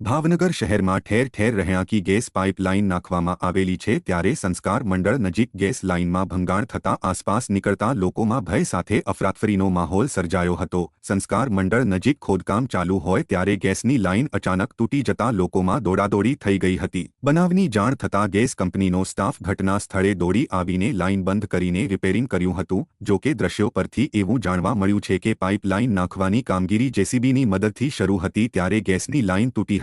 ભાવનગર શહેરમાં ઠેર ઠેર રહેણાંકી ગેસ પાઇપલાઇન નાખવામાં આવેલી છે ત્યારે સંસ્કાર મંડળ નજીક ગેસ લાઇનમાં ભંગાણ થતા આસપાસ નીકળતા લોકોમાં ભય સાથે અફરાતફરીનો માહોલ સર્જાયો હતો. સંસ્કાર મંડળ નજીક ખોદકામ ચાલુ હોય ત્યારે ગેસની લાઇન અચાનક તૂટી જતા લોકોમાં દોડાદોડી થઈ ગઈ હતી. બનાવની જાણ થતાં ગેસ કંપનીનો સ્ટાફ ઘટના સ્થળે દોડી આવીને લાઇન બંધ કરીને રિપેરિંગ કર્યું હતું, જો કે દ્રશ્યો પરથી એવું જાણવા મળ્યું છે કે પાઇપલાઇન નાખવાની કામગીરી જેસીબીની મદદથી શરૂ હતી ત્યારે ગેસની લાઇન તૂટી